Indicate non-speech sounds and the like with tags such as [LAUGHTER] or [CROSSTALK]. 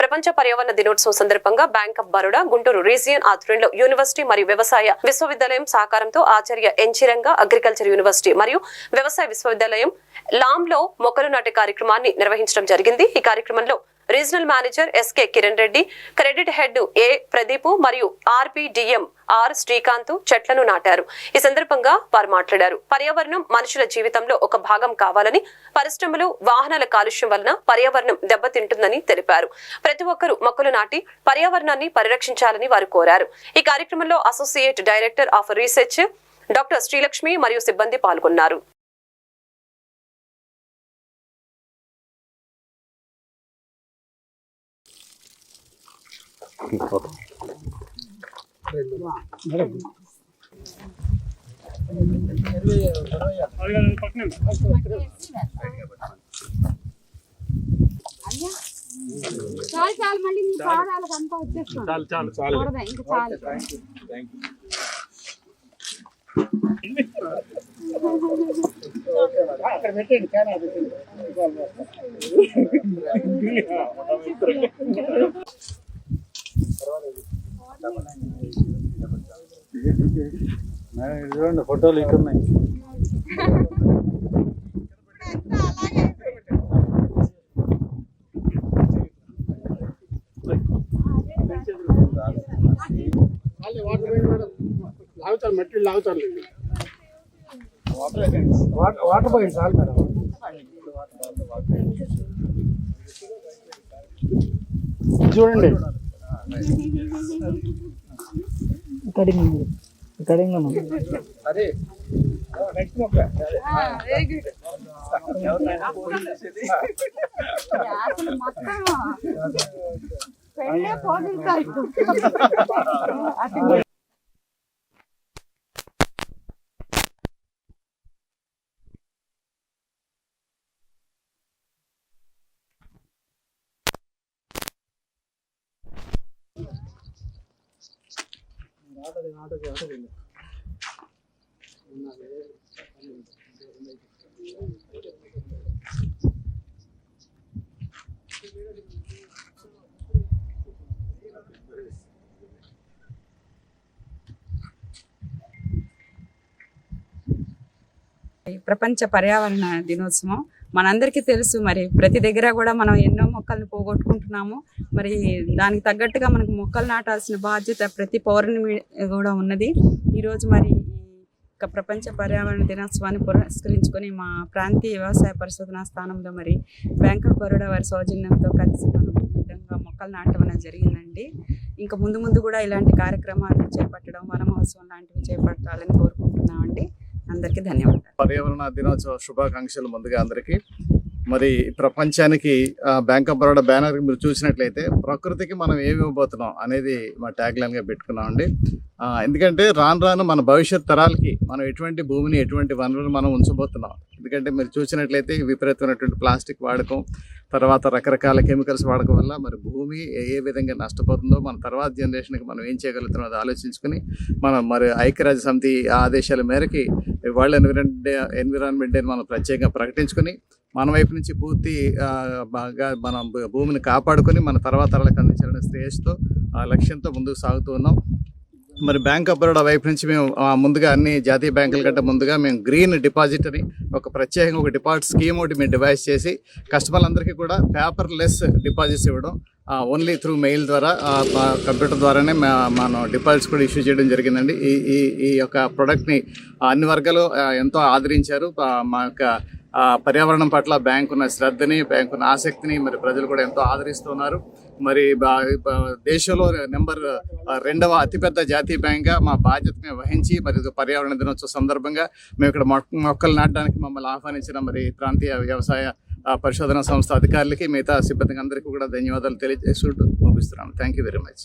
ప్రపంచ పర్యావరణ దినోత్సవం సందర్భంగా bank of Baroda Guntur region ఆధ్వర్యంలో యూనివర్సిటీ మరియు వ్యవసాయ విశ్వవిద్యాలయం సహకారంతో ఆచార్య ఎన్చిరంగ అగ్రికల్చర్ యూనివర్సిటీ మరియు వ్యవసాయ విశ్వవిద్యాలయం లామ్లో మొక్కలు నాటే కార్యక్రమాన్ని నిర్వహించడం జరిగింది. ఈ కార్యక్రమంలో regional manager SK Kiran Reddy credit head A Pradeep మరియు ఆర్పిడిఎం ఆర్ శ్రీకాంత్ చెట్లను నాటారు. ఈ సందర్భంగా వారు మాట్లాడారు. పర్యావరణం మనుషుల జీవితంలో ఒక భాగం కావాలని పరిశ్రమలు వాహనాల కాలుష్యం వలన పర్యావరణం దెబ్బతింటుందని తెలిపారు. ప్రతి ఒక్కరూ మొక్కలు నాటి పర్యావరణాన్ని పరిరక్షించాలని వారు కోరారు. ఈ కార్యక్రమంలో associate director of research doctor Srilakshmi మరియు సిబ్బంది పాల్గొన్నారు. చాలు చాలు మళ్ళీ మీ పాదాలకు అంతా వచ్చేస్తుంది చాలు చాలు చాలు బురద, ఇంకా చాలు అక్కడ పెట్టండి చూడండి ఫోటోలు ఇక్కడ ఉన్నాయి. లాగుతారు మట్టి లాగుతారు. వాటర్ పోయింది చాలు మేడం. చూడండి. అదే నెక్స్ట్ మొక్క అసలు మొత్తం పెళ్ళే పోగలుగుతాయి అటు [LAUGHS] ప్రపంచ పర్యావరణ దినోత్సవం మనందరికీ తెలుసు మరి. ప్రతి దగ్గర కూడా మనం ఎన్నో మొక్కల్ని పోగొట్టుకుంటున్నాము. మరి దానికి తగ్గట్టుగా మనకు మొక్కలు నాటాల్సిన బాధ్యత ప్రతి పౌరుని కూడా ఉన్నది. ఈరోజు మరి ఈ ప్రపంచ పర్యావరణ దినోత్సవాన్ని పురస్కరించుకొని మా ప్రాంతీయ వ్యవసాయ పరిశోధనా స్థానంలో మరి బ్యాంక్ ఆఫ్ బరోడా వారి సౌజన్యంతో కలిసి మనం ఈ విధంగా మొక్కలు నాటడం అనేది జరిగిందండి. ఇంకా ముందు ముందు కూడా ఇలాంటి కార్యక్రమాలు చేపట్టడం వన మహోత్సవం లాంటివి చేపట్టాలని కోరుకుంటున్నామండి. అందరికీ ధన్యవాదాలు. పర్యావరణ దినోత్సవ శుభాకాంక్షలు ముందుగా అందరికీ. మరి ప్రపంచానికి బ్యాంక్ ఆఫ్ బరోడా బ్యానర్ మీరు చూసినట్లయితే ప్రకృతికి మనం ఏమి ఇవ్వబోతున్నాం అనేది మా ట్యాగ్ లైన్గా పెట్టుకున్నామండి. ఎందుకంటే రాను రాను మన భవిష్యత్ తరాలకి మనం ఎటువంటి భూమిని ఎటువంటి వనరులు మనం ఉంచబోతున్నాం. ఎందుకంటే మీరు చూసినట్లయితే విపరీతమైనటువంటి ప్లాస్టిక్ వాడకం తర్వాత రకరకాల కెమికల్స్ వాడకం వల్ల మరి భూమి ఏ విధంగా నష్టపోతుందో మన తర్వాత జనరేషన్కి మనం ఏం చేయగలుగుతున్నాం అది ఆలోచించుకుని మనం మరి ఐక్యరాజ్య సమితి ఆదేశాల మేరకి world environ day environment day మనం ప్రత్యేకంగా ప్రకటించుకొని మన వైపు నుంచి పూర్తి బాగా మనం భూమిని కాపాడుకొని మన తర్వాత తరాలకు అందించాలనే శ్రేయస్తో ఆ లక్ష్యంతో ముందుకు సాగుతూ ఉన్నాం. మరి బ్యాంక్ ఆఫ్ బరోడా వైపు నుంచి మేము ముందుగా అన్ని జాతీయ బ్యాంకుల కంటే ముందుగా మేము గ్రీన్ డిపాజిట్ అని ఒక ప్రత్యేకంగా ఒక డిపాజిట్ స్కీమ్ ఒకటి మేము డివైస్ చేసి కస్టమర్లందరికీ కూడా పేపర్ లెస్ డిపాజిట్స్ ఇవ్వడం ఓన్లీ త్రూ మెయిల్ ద్వారా కంప్యూటర్ ద్వారానే మనం డిపాజిట్స్ కూడా ఇష్యూ చేయడం జరిగిందండి. ఈ ఈ ఈ యొక్క ప్రోడక్ట్ని అన్ని వర్గాలు ఎంతో ఆదరించారు. మా యొక్క పర్యావరణం పట్ల బ్యాంక్ ఉన్న శ్రద్ధని బ్యాంక్ ఉన్న ఆసక్తిని మరి ప్రజలు కూడా ఎంతో ఆదరిస్తున్నారు. మరి బా- దేశంలో నెంబర్ రెండవ అతిపెద్ద జాతీయ బ్యాంక్గా మా బాధ్యతని వహించి మరి పర్యావరణ దినోత్సవ సందర్భంగా మేము ఇక్కడ మొక్క మొక్కలు నాటడానికి మమ్మల్ని ఆహ్వానించిన మరి ప్రాంతీయ వ్యవసాయ పరిశోధన సంస్థ అధికారులకి మిగతా సిబ్బందికి అందరికీ కూడా ధన్యవాదాలు తెలియజేసుకుంటూ ముగిస్తున్నాను. Thank you very much